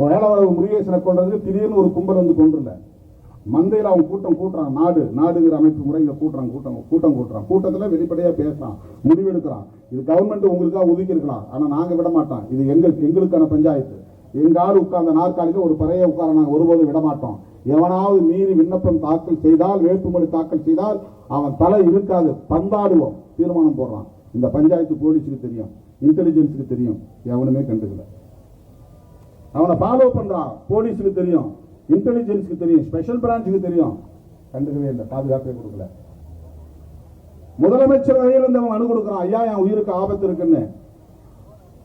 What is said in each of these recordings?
வேளவளவு முருகேசனை கொண்டது திடீர்னு ஒரு கும்பல் வந்து கொண்டுல மந்தையில் அவன் கூட்டம் கூட்டுறான். நாடு நாடுங்கிற அமைப்பு முறை இங்கே கூட்டுறான் கூட்டம் கூட்டம் கூட்டுறான். கூட்டத்தில் வெளிப்படையாக பேசுகிறான் முடிவெடுக்கிறான். இது கவர்மெண்ட் உங்களுக்காக ஒதுக்கி இருக்கலாம் ஆனால் நாங்கள் விட மாட்டோம் இது எங்களுக்கு எங்களுக்கான பஞ்சாயத்து. எங்க ஆள் உட்கார்ந்த நாற்காலியில ஒரு பறையை உட்கார நாங்கள் ஒருபோதும் விட மாட்டோம் எவனாவது மீறி விண்ணப்பம் தாக்கல் செய்தால் வேட்புமனு தாக்கல் செய்தால் அவன் தலை இருக்காது பந்தாடுவோம். தீர்மானம் போடுறான். இந்த பஞ்சாயத்து போலீஸுக்கு தெரியும். இன்டெலிஜென்ஸுக்கு தெரியும். எவனுமே கண்டுக்கல. அவனை ஃபாலோ பண்றான் போலீஸுக்கு தெரியும். இன்டெலிஜென்ஸுக்கு தெரியும். ஸ்பெஷல் பிரான்ச்சுக்கு தெரியும். கண்டுக்கவே இல்லை. பாதுகாப்பே கொடுக்கல. முதலமைச்சர் வகையில் இருந்து அவன் மனு கொடுக்குறான். ஐயா என் உயிருக்கு ஆபத்து இருக்குன்னு.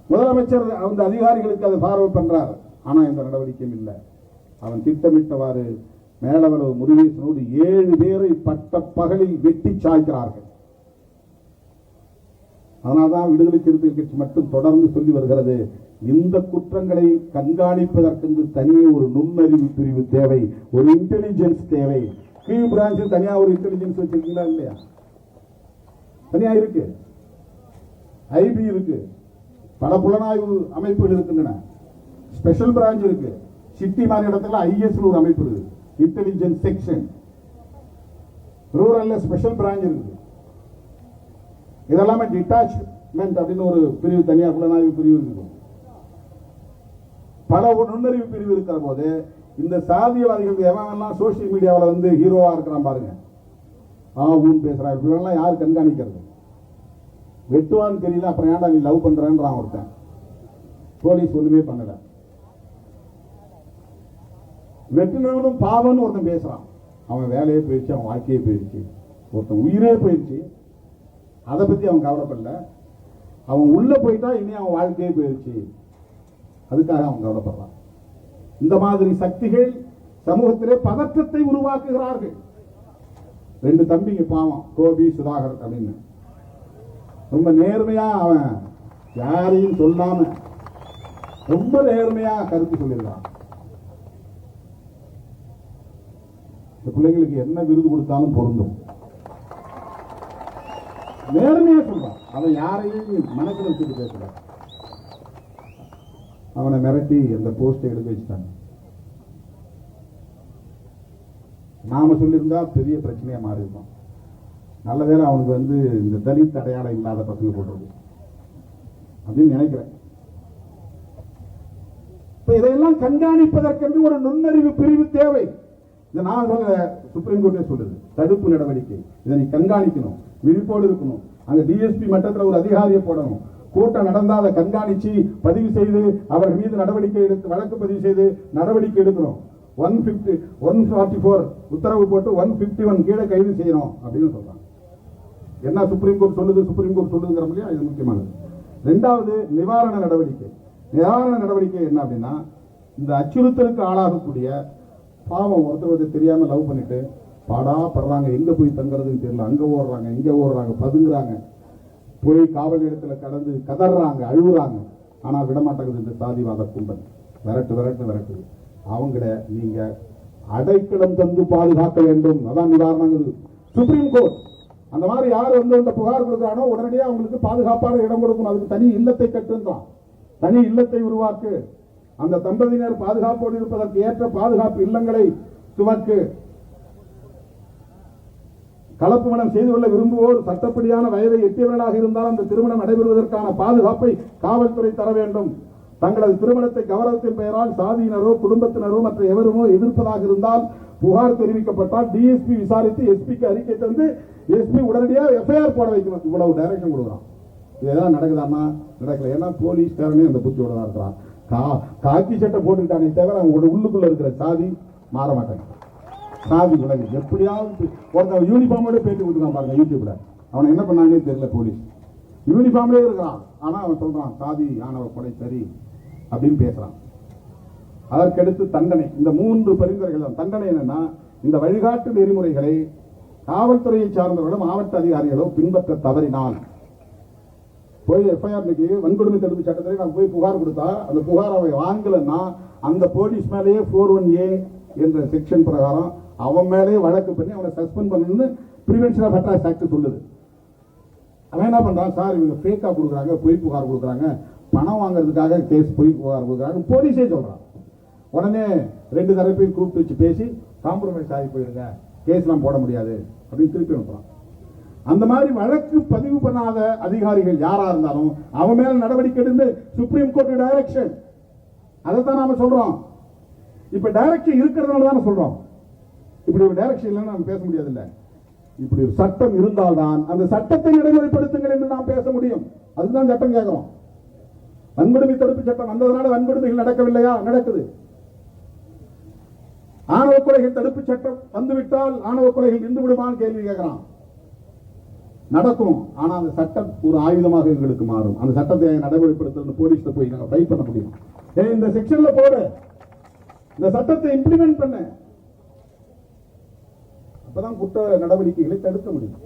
முதலமைச்சர் அந்த அதிகாரிகளுக்கு அதை ஃபார்வர்ட் பண்றார். ஆனா இந்த நடவடிக்கையும் இல்லை. அவன் திட்டமிட்டவாறு மேலவரவு முருகேசனோடு ஏழு பேரை பட்ட பகலில் வெட்டி சாய்க்கிறார்கள். அதனால்தான் விடுதலை சிறுத்தைகள் கட்சி மட்டும் தொடர்ந்து சொல்லி வருகிறது. இந்த குற்றங்களை கண்காணிப்பதற்கென்று தனியே ஒரு நுண்ணறிவு பிரிவு தேவை ஒரு இன்டெலிஜென்ஸ் தேவை. கீழ் பிரான்ச்சில் தனியா ஒரு இன்டெலிஜென்ஸ் வச்சிருக்கீங்களா இல்லையா? தனியா இருக்கு. ஐபி இருக்கு. பல புலனாய்வு அமைப்புகள் இருக்கின்றன. ஸ்பெஷல் பிரான்ச் இருக்கு. சிட்டி மாதிரி இடத்துல ஐஎஸ் ஒரு அமைப்பு இருக்கு. இன்டெலிஜென்ஸ் செக்ஷன் ரூரல்ல ஸ்பெஷல் பிரான்ச் இருக்குது இதெல்லாமே டிட்டாச்மெண்ட் அப்படின்னு ஒரு பிரிவு தனியாக புலனாய்வு பிரிவு இருக்கும் பல நுண்ணறிவு பிரிவு இருக்கிற போது இந்த சாதியவாதிகள் எவன் சோசியல் மீடியாவில் வந்து ஹீரோவா இருக்கிறான் பாருங்க. ஆகும் ஊன் பேசுறான் இவெல்லாம் யார் கண்காணிக்கிறது? வெட்டுவான்னு தெரியல அப்புறம் ஏன்டா நீ லவ் பண்றேன்றான் ஒருத்தன். போலீஸ் ஒன்றுமே பண்ணல. வெட்டினவனும் பாவம்னு ஒருத்தன் பேசுகிறான் அவன் வேலையே போயிடுச்சு அவன் வாழ்க்கையே போயிடுச்சு. ஒருத்தன் உயிரே போயிடுச்சு. அதை பத்தி அவன் கவலைப்படல. அவன் உள்ள போயிட்டா இனி அவன் வாழ்க்கையே போயிடுச்சு. அதுக்காக அவன் கவலைப்படுறான். இந்த மாதிரி சக்திகள் சமூகத்திலே பதற்றத்தை உருவாக்குகிறார்கள். ரெண்டு தம்பிங்க பாவம் கோபி சுதாகர் அப்படின்னு. ரொம்ப நேர்மையா அவன் யாரையும் சொல்லாம ரொம்ப நேர்மையா கருத்து சொல்லிடுறான் இந்த பிள்ளைங்களுக்கு என்ன விருது கொடுத்தாலும் பொருந்தும். நேர்மையா சொல்றான். அவன் யாரையும் மனசுல வச்சுட்டு பேசல அவனை மிரட்டி அந்த போஸ்ட் எடுத்து வச்சுட்டாங்க. நாம சொல்லியிருந்தா பெரிய பிரச்சனையா மாறி இருக்கும் நல்ல வேலை அவனுக்கு வந்து இந்த தலித் அடையாளம் இல்லாத பசங்க போடுறது அப்படின்னு நினைக்கிறேன். இப்ப இதையெல்லாம் கண்காணிப்பதற்கென்று ஒரு நுண்ணறிவு பிரிவு தேவை. இதை நான் சொல்ல சுப்ரீம் கோர்ட்டே சொல்லுது. தடுப்பு நடவடிக்கை. இதை நீ கண்காணிக்கணும். விழிப்போடு இருக்கணும். அங்க டிஎஸ்பி மட்டத்தில் ஒரு அதிகாரியை போடணும். கூட்டம் நடந்தால் அதை கண்காணிச்சு பதிவு செய்து அவர் மீது நடவடிக்கை எடுத்து வழக்கு பதிவு செய்து நடவடிக்கை எடுக்கணும். One fifty one forty four உத்தரவு போட்டு ஒன் பிப்டி ஒன் கீழே கைது செய்யணும் அப்படின்னு சொல்றாங்க. என்ன சுப்ரீம் கோர்ட் சொல்லுது சுப்ரீம் கோர்ட் சொல்லுதுங்கிற இல்லையா இது முக்கியமானது. ரெண்டாவது நிவாரண நடவடிக்கை. நிவாரண நடவடிக்கை என்ன அப்படின்னா இந்த அச்சுறுத்தலுக்கு ஆளாகக்கூடிய பாவம் ஒருத்தர் ஒருத்தர் தெரியாமல் லவ் பண்ணிட்டு பாடா படுறாங்க. எங்க போய் தங்குறதுன்னு தெரியல. அங்க ஓடுறாங்க இங்க ஓடுறாங்க பதுங்குறாங்க. போய் காவல் நிலையத்துல கடந்து கதறாங்க அழுகுறாங்க. ஆனா விடமாட்டேங்குது இந்த சாதிவாத கும்பல். விரட்டு விரட்டு விரட்டு. அவங்கள நீங்க அடைக்கலம் தந்து பாதுகாக்க வேண்டும். அதான் நிவாரணங்கிறது சுப்ரீம் கோர்ட் அந்த மாதிரி யார் வந்து இந்த புகார் கொடுக்குறானோ உடனடியாக அவங்களுக்கு பாதுகாப்பான இடம் கொடுக்கணும். அதுக்கு தனி இல்லத்தை கட்டுன்றான். தனி இல்லத்தை உருவாக்கு. அந்த தம்பதியினர் பாதுகாப்போடு இருப்பதற்கு ஏற்ற பாதுகாப்பு இல்லங்களை துவக்கு. கலப்பு மனம் செய்து கொள்ள விரும்புவோர் சட்டப்படியான வயதை எட்டியவர்களாக இருந்தால் அந்த திருமணம் நடைபெறுவதற்கான பாதுகாப்பை காவல்துறை தர வேண்டும். தங்களது திருமணத்தை கௌரவத்தின் பெயரால் சாதியினரோ குடும்பத்தினரோ மற்ற எவருமோ எதிர்ப்பதாக இருந்தால் புகார் தெரிவிக்கப்பட்டால் டிஎஸ்பி விசாரித்து எஸ்பிக்கு அறிக்கை தந்து எஸ்பி உடனடியாக எஃப்ஐஆர் போட வைக்கணும். இவ்வளவு டைரக்ஷன் கொடுக்குறான். இதெல்லாம் நடக்குதாமா நடக்கல. ஏன்னா போலீஸ்காரனே அந்த புத்தியோட தான் இருக்கிறான். கா காக்கி சட்டை போட்டுக்கிட்டானே தவிர அவங்க உள்ளுக்குள்ள இருக்கிற சாதி மாற மாட்டாங்க சாதி விலங்கு எப்படியாவது ஒருத்தன் யூனிஃபார்மோட பேட்டி கொடுத்துருக்கான் பாருங்க யூடியூப்ல அவனை என்ன பண்ணானே தெரியல போலீஸ் யூனிஃபார்ம்லேயே இருக்கிறான். ஆனா அவன் சொல்றான் சாதி ஆணவ கொலை சரி அப்படின்னு பேசுறான். அதற்கடுத்து தண்டனை. இந்த மூன்று பரிந்துரைகள் தண்டனை என்னன்னா இந்த வழிகாட்டு நெறிமுறைகளை காவல்துறையை சார்ந்தவர்களும் மாவட்ட அதிகாரிகளோ பின்பற்ற தவறினால். போய் எஃப்ஐஆர் வன்கொடுமை தடுப்பு சட்டத்தில் நான் போய் புகார் கொடுத்தா அந்த புகார் அவை வாங்கலைன்னா அந்த போலீஸ் மேலேயே ஃபோர் ஒன் ஏ என்ற செக்ஷன் பிரகாரம் அவன் மேலேயே வழக்கு பண்ணி அவனை சஸ்பெண்ட் பண்ணணும்னு ப்ரிவென்ஷன் ஆஃப் அட்ராக்ட் ஆக்ட் சொல்லுது. அவன் என்ன பண்ணுறான் சார் இவங்க ஃபேக்காக கொடுக்குறாங்க பொய் புகார் கொடுக்குறாங்க. பணம் வாங்குறதுக்காக கேஸ் பொய் புகார் கொடுக்குறாங்க போலீஸே சொல்கிறான் உடனே ரெண்டு தரப்பையும் கூப்பிட்டு வச்சு பேசி காம்ப்ரமைஸ் ஆகி போயிருங்க. கேஸ்லாம் போட முடியாது. அப்படின்னு திருப்பி அனுப்புறான். அந்த மாதிரி வழக்கு பதிவு பண்ணாத அதிகாரிகள் யாரா இருந்தாலும் அவன் மேல நடவடிக்கை எடுத்து சுப்ரீம் கோர்ட் டைரக்ஷன் அதைத்தான் நாம சொல்றோம். இப்ப டைரக்ஷன் இருக்கிறதுனால தானே சொல்றோம். இப்படி ஒரு டைரக்ஷன் நாம் பேச முடியாது இல்ல இப்படி ஒரு சட்டம் இருந்தால்தான் அந்த சட்டத்தை நடைமுறைப்படுத்துங்கள் என்று நாம் பேச முடியும். அதுதான் சட்டம் கேட்கிறோம். வன்கொடுமை தடுப்பு சட்டம் வந்ததுனால வன்கொடுமைகள் நடக்கவில்லையா? நடக்குது. ஆணவ கொலைகள் தடுப்பு சட்டம் வந்துவிட்டால் ஆணவ கொலைகள் நின்று விடுமான்னு கேள்வி கேட்கிறான். நடக்கும். ஆனா அந்த சட்டம் ஒரு ஆயுதமாக எங்களுக்கு மாறும். அந்த சட்டத்தை நடைமுறைப்படுத்த போலீஸ்ல போய் நாங்கள் ஃபைட் பண்ண முடியும். இந்த செக்ஷன்ல போடு. இந்த சட்டத்தை இம்ப்ளிமெண்ட் பண்ண. அப்பதான் குற்ற நடவடிக்கைகளை தடுக்க முடியும்.